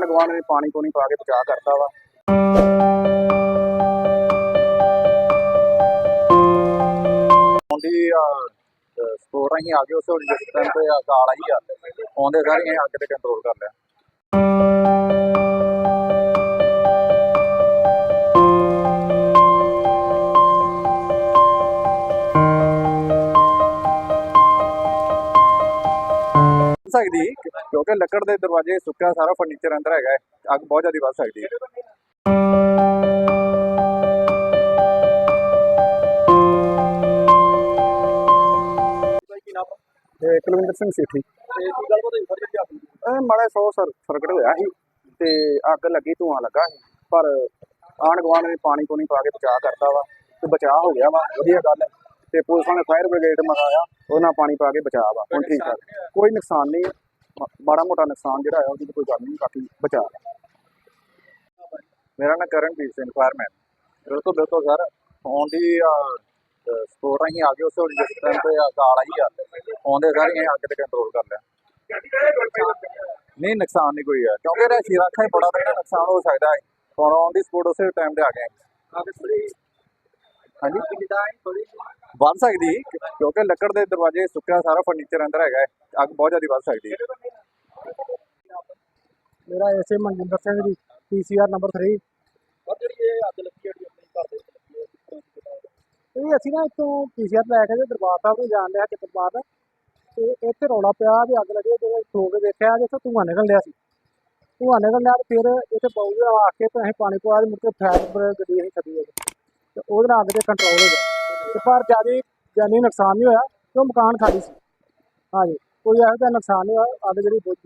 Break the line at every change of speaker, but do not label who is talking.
ਨੇ ਪਾਣੀ ਪੂਣੀ ਪਾ ਕੇ ਬਚਾਅ ਕਰਤਾ ਵਾ। ਹੁੰਦੀ ਸਪੋਰਟ ਅਸੀਂ ਆ ਗਏ, ਉਸ ਜਿਸ ਟਾਈਮ ਤੇ ਅਕਾਲ ਆਈ ਆ, ਆਉਂਦੇ ਸਾਰੇ ਅੱਗ ਤੇ ਕੰਟਰੋਲ ਕਰ ਲਿਆ। ਸਕਦੀ ਕਿਉਂਕਿ ਲੱਕੜ ਦੇ ਦਰਵਾਜ਼ੇ ਸੁੱਕਾ ਸਾਰਾ ਫਰਨੀਚਰ ਅੰਦਰ ਹੈਗਾ ਹੈ। ਅੱਗ ਬਹੁਤ ਜ਼ਿਆਦਾ ਵੱਧ ਸਕਦੀ ਹੈ। ਤੇ ਕੁਲਵਿੰਦਰ ਸਿੰਘ ਸੇਠੀ। ਇਹ ਮਾੜਾ ਸੌ ਸਰ ਸਰਕਟ ਹੋਇਆ ਸੀ ਤੇ ਅੱਗ ਲੱਗੀ ਧੂਆਂ ਲੱਗਾ ਸੀ ਪਰ ਆਣ ਗਵਾਂਡ ਨੇ ਪਾਣੀ ਪੂਣੀ ਪਾ ਕੇ ਬਚਾਅ ਕਰਤਾ ਵਾ ਤੇ ਬਚਾਅ ਹੋ ਗਿਆ ਵਾ ਵਧੀਆ ਗੱਲ ਹੈ। ਤੇ ਪੁਲਿਸ ਨੇ ਫਾਇਰ ਬ੍ਰਿਗੇਡ ਮੰਗਾਇਆ ਉਹਨਾਂ ਪਾਣੀ ਪਾ ਕੇ ਬਚਾਅ ਵਾ। ਹੁਣ ਠੀਕ ਆ। ਕੋਈ ਨੁਕਸਾਨ ਨਹੀਂ ਮਾੜਾ ਮੋਟਾ ਨੁਕਸਾਨ ਜਿਹੜਾ ਹੈ ਉਹਦੀ ਤਾਂ ਕੋਈ ਗੱਲ ਨਹੀਂ ਬਾਕੀ ਬਚਾਅ ਮੇਰਾ ਨਾਮ ਕਰਨਵੀਰ ਸਿੰਘ ਫਾਇਰਮੈਨ। ਬਿਲਕੁਲ ਬਿਲਕੁਲ ਸਰ ਫੋਨ ਦੀ ਸਪੋਰਟ ਅਸੀਂ ਆ ਗਏ ਉਸ ਵੇਲੇ ਜਿਸ ਟਾਈਮ ਤੇ ਅਕਾਲ ਆਈ ਆ। ਆਉਂਦੇ ਸਾਰੇ ਅਸੀਂ ਅੱਗ ਤੇ ਕੰਟਰੋਲ ਕਰ ਲਿਆ। ਨਹੀਂ ਨੁਕਸਾਨ ਨਹੀਂ ਕੋਈ ਹੈ ਕਿਉਂਕਿ ਇਹਦਾ ਸ਼ੀਰਾਖਾ ਹੀ ਬੜਾ ਵੱਡਾ ਨੁਕਸਾਨ ਹੋ ਸਕਦਾ ਹੈ। ਹੁਣ ਔਨ ਦੀ ਸਪੋਰਟ ਉਸੇ ਟਾਈਮ ਤੇ ਆ ਗਏ। ਹਾਂਜੀ। ਵੱਧ ਸਕਦੀ ਕਿਉਂਕਿ ਲੱਕੜ ਦੇ ਦਰਵਾਜ਼ੇ ਸੁੱਕਾ ਸਾਰਾ ਫਰਨੀਚਰ ਅੰਦਰ ਹੈਗਾ। ਅੱਗ ਬਹੁਤ ਜ਼ਿਆਦਾ ਵੱਧ ਸਕਦੀ ਹੈ।
ਮੇਰਾ ਐਸੇ ਮਨਜਿੰਦਰ ਸਿੰਘ ਜੀ ਪੀਸੀਆਰ ਨੰਬਰ 3 ਇਹ ਅਸੀਂ ਨਾ ਇੱਥੋਂ ਪੀਸੀਆਰ ਲੈ ਕੇ ਤੇ ਦਰਬਾਰ ਸਾਹਿਬ ਨੂੰ ਜਾਣ ਲਿਆ ਕਿ ਦਰਬਾਰ ਦਾ। ਤੇ ਇੱਥੇ ਰੌਲਾ ਪਿਆ ਵੀ ਅੱਗ ਲੱਗੀ ਜਦੋਂ ਖੋ ਕੇ ਵੇਖਿਆ ਜੇ ਇੱਥੋਂ ਧੂੰਆਂ ਨਿਕਲ ਰਿਹਾ ਸੀ। ਧੂੰਆਂ ਨਿਕਲ ਲਿਆ ਤੇ ਫਿਰ ਇੱਥੇ ਬਾਊ ਆ ਕੇ ਤੇ ਅਸੀਂ ਪਾਣੀ ਪਵਾ ਕੇ ਮੁੜ ਕੇ ਫਾਇਰ ਗੱਡੀ ਅਸੀਂ ਛੱਡੀ ਹੈ। ਤੇ ਉਹਦੇ ਨਾਲ ਅੱਗ ਤੇ ਕੰਟਰੋਲ ਹੋ ਗਿਆ। ਤੇ ਪਰ ਜ਼ਿਆਦਾ ਜਾਨੀ ਨੁਕਸਾਨ ਨਹੀਂ ਹੋਇਆ, ਕਿਉਂ ਮਕਾਨ ਖਾਲੀ ਸੀ? ਹਾਂਜੀ, ਕੋਈ ਇਹੋ ਜਿਹਾ ਨੁਕਸਾਨ ਨਹੀਂ ਹੋਇਆ, ਅੱਗ ਜਿਹੜੀ ਬਹੁਤ